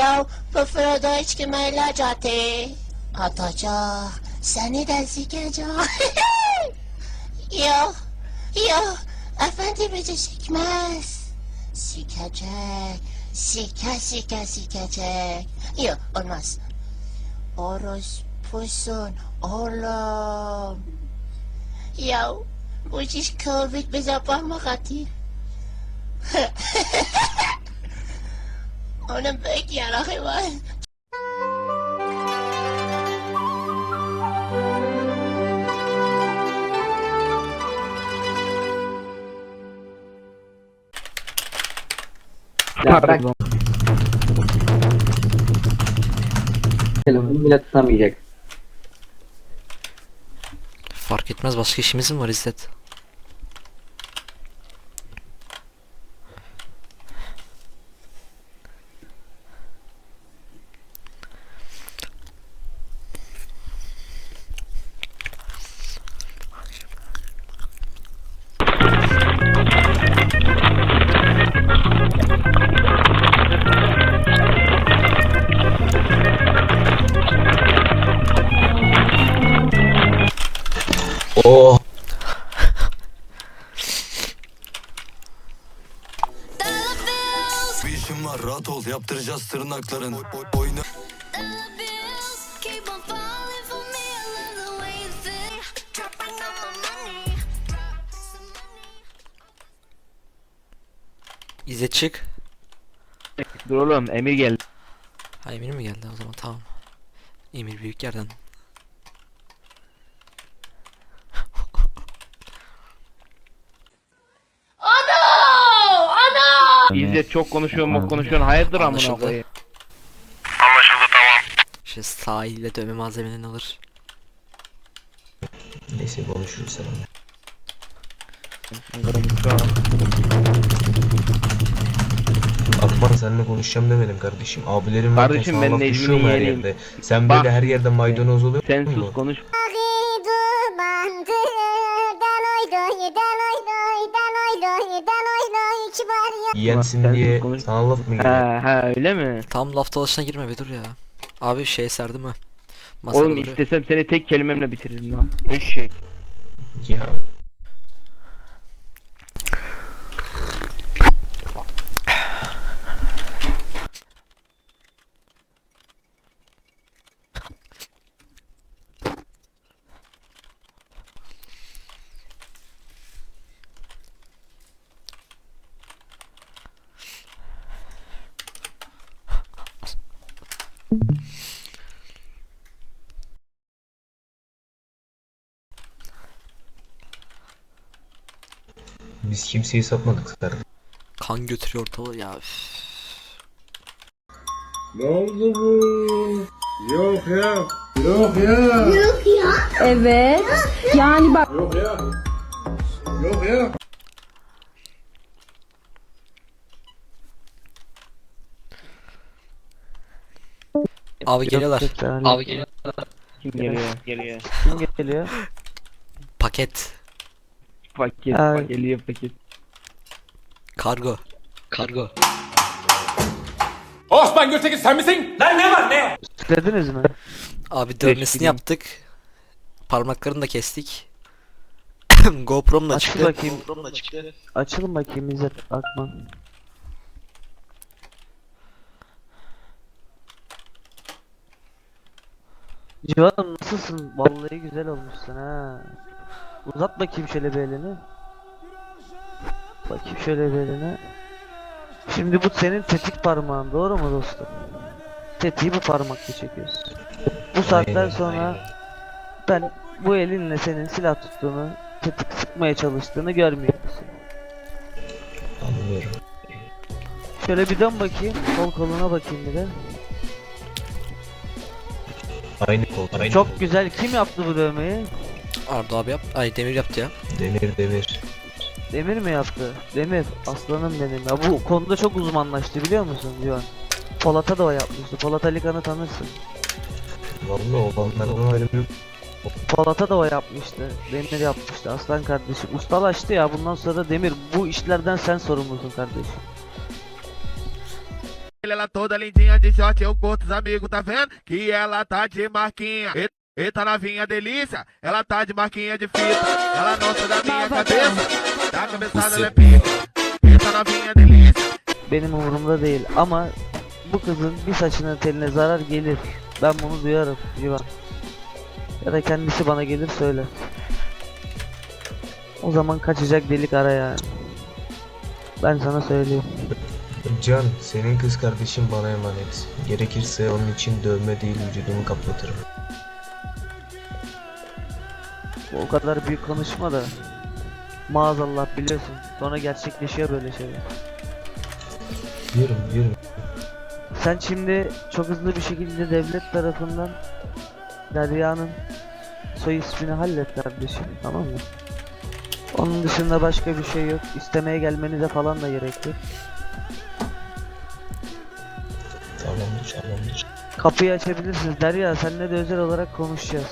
یو په فرادایچ کې مای لا جاتې آتا جا سنی دزی که جا. یا یا افندی به جه شکمه است سیکه جه سیکه سیکه سیکه جه یا ارمه است آراز پسون آرام. یا بوجیش کووید بزر با همه Onun büyük yararı var. Ya bırak. Telefonu bile tutamayacak. Fark etmez başka işimiz mi var İzzet? İşim var rahat ol yaptıracağız tırnakların Oy, oy, oyna bills keep on falling for me. I love the way you think. Dropping all my money. Drop some money. İzzet çık. Dur oğlum Emir geldi. Ha Emir mi geldi o zaman tamam. Emir büyük yerden. İzzet çok konuşuyor mu konuşuyorsun hayırdır amına Anlaşıldı. koyayım. İşte sahilde dövme malzemelerini alır. Neyse konuşuruz sen. Akman seninle konuşacağım demedim kardeşim. Abilerim varken Kardeşim, ben laf Necmi'nin düşüyor mu her yeğeniyim. yerde? Sen Bak. böyle her yerde maydanoz oluyor Sen mu? sus konuş. Yiyensin Sen diye sus, konuş. sana laf mı Ha geliyor? ha öyle mi? Tam laf dalaşına girme bir dur ya. Abi şey serdi mi? Masada Oğlum duruyor. istesem seni tek kelimemle bitiririm lan. Eşek. Ya. Biz kimseyi satmadık kardeşim. Kan götürüyor ortalığı ya. üf. Ne oldu bu? Yok ya. Yok ya. Evet. Yani bak Yok ya. Yok ya. Abi geliyorlar. Abi geliyor. Kim geliyor? Geliyor. Kim geliyor? Paket. Paket bak geliyor paket. Kargo. Kargo. Osman Gültekin sen misin? Lan ne var ne? Dediniz mi? Abi dövmesini bileyim. yaptık. Parmaklarını da kestik. GoPro'm da Aç çıktı. bakayım. Açılın bakayım İzzet Akman. Civanım nasılsın? Vallahi güzel olmuşsun ha. Uzat bakayım şöyle bir elini. Bakayım şöyle bir elini. Şimdi bu senin tetik parmağın doğru mu dostum? Tetiği bu parmakla çekiyorsun. Bu Aynen, sonra aynen. ben bu elinle senin silah tuttuğunu, tetik sıkmaya çalıştığını görmüyorum. Anlıyorum. Şöyle bir dön bakayım. Sol koluna bakayım bir de. Aynı kol. Aynı Çok kol. güzel. Kim yaptı bu dövmeyi? Arda abi yap. Ay Demir yaptı ya. Demir demir. Demir mi yaptı? Demir. Aslanım benim. Ya bu konuda çok uzmanlaştı biliyor musun Civan? Polat'a da o yapmıştı. Polat Alikan'ı tanırsın. Vallahi olanlardan ayrı Polat'a da o yapmıştı. Demir yapmıştı. Aslan kardeşim. Ustalaştı ya. Bundan sonra Demir bu işlerden sen sorumlusun kardeşim. Ela toda lindinha de short, eu curto os amigos, tá vendo? Que ela tá de marquinha. E- Eita novinha delícia, ela tá de marquinha de fita. Ela não sai da minha cabeça, da cabeçada ela é pica. Eita novinha delícia. Benim umurumda değil ama bu kızın bir saçının teline zarar gelir. Ben bunu duyarım Civan. Ya da kendisi bana gelir söyler. O zaman kaçacak delik ara yani. Ben sana söyleyeyim. Can, senin kız kardeşin bana emanet. Gerekirse onun için dövme değil vücudumu kaplatırım. O kadar büyük konuşma da. Maazallah biliyorsun. Sonra gerçekleşiyor böyle şeyler. Biliyorum, biliyorum. Sen şimdi çok hızlı bir şekilde devlet tarafından Derya'nın soy ismini hallet kardeşim tamam mı? Onun dışında başka bir şey yok. İstemeye gelmenize falan da gerek yok. Tamamdır, tamamdır. Kapıyı açabilirsiniz. Derya senle de özel olarak konuşacağız.